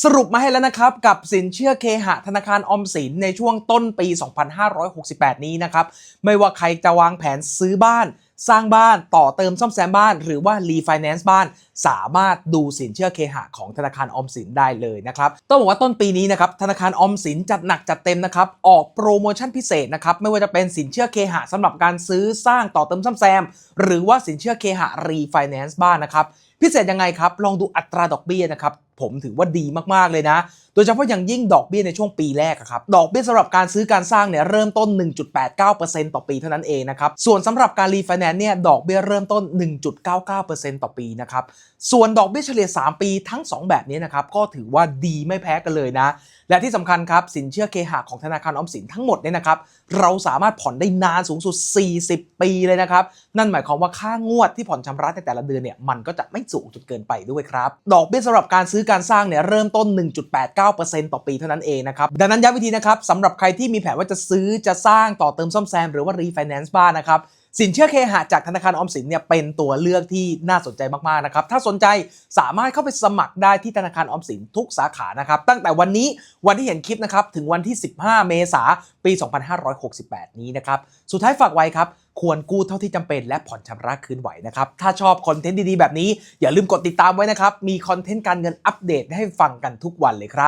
สรุปมาให้แล้วนะครับกับสินเชื่อเคหะธนาคารออมสินในช่วงต้นปี 2568 นี้นะครับ ไม่ว่าใครจะวางแผนซื้อบ้านสร้างบ้านต่อเติมซ่อมแซมบ้าน หรือว่ารีไฟแนนซ์บ้าน สามารถดูสินเชื่อเคหะของธนาคารออมสินได้เลยนะครับต้องบอกว่าต้นปีนี้นะครับธนาคารออมสินจัดหนักจัดเต็มนะครับออกโปรโมชั่นพิเศษนะครับไม่ว่าจะเป็นสินเชื่อเคหะสำหรับการซื้อสร้างต่อเติมซ่อมแซม หรือว่าสินเชื่อเคหะรีไฟแนนซ์บ้านนะครับพิเศษยังไงครับ ลองดูอัตราดอกเบี้ยนะครับผมถือว่าดีมาก ๆ เลยนะ โดยเฉพาะอย่างยิ่งดอกเบี้ยในช่วงปีแรกอะครับ ดอกเบี้ยสำหรับการซื้อการสร้างเนี่ยเริ่มต้น 1.89%ต่อปีเท่านั้นเองนะครับ ส่วนสำหรับการรีไฟแนนซ์เนี่ยดอกเบี้ยเริ่มต้น 1.99%ต่อปีนะครับส่วนดอกเบี้ยเฉลี่ย 3 ปีทั้ง 2 แบบนี้นะครับก็ถือว่าดีไม่แพ้กันเลยนะ และที่สำคัญครับสินเชื่อเคหะของธนาคารออมสินทั้งหมดเนี่ยนะครับเราสามารถผ่อนได้นานสูงสุด 40 ปีเลยนะครับนั่นหมายความว่าค่างวดที่ผ่อนชำระในแต่ละเดือนเนี่ยมันก็จะไม่สูงจนเกินไปด้วยครับดอกเบี้ยสำหรับการซื้อการสร้างเนี่ยเริ่มต้น 1.89%ต่อปีเท่านั้นเองนะครับดังนั้นย้ำวิธีนะครับสำหรับใครที่มีแผนว่าจะซื้อจะสร้างต่อเติมซ่อมแซมหรือว่ารีไฟแนนซ์บ้านนะครับ สินเชื่อเคหะจากธนาคารออมสินเนี่ยเป็นตัวเลือกที่น่าสนใจมากๆนะครับถ้าสนใจสามารถเข้าไปสมัครได้ที่ธนาคารออมสินทุกสาขานะครับตั้งแต่วันนี้วันที่เห็นคลิปนะครับถึงวันที่ 15 เมษายนปี 2568 นี้นะครับสุดท้ายฝากไว้ครับควรกู้เท่าที่จำเป็นและผ่อนชำระคืนไหวนะครับ ถ้าชอบคอนเทนต์ดีๆ แบบนี้ อย่าลืมกดติดตามไว้นะครับ มีคอนเทนต์การเงินอัปเดตให้ฟังกันทุกวันเลยครับ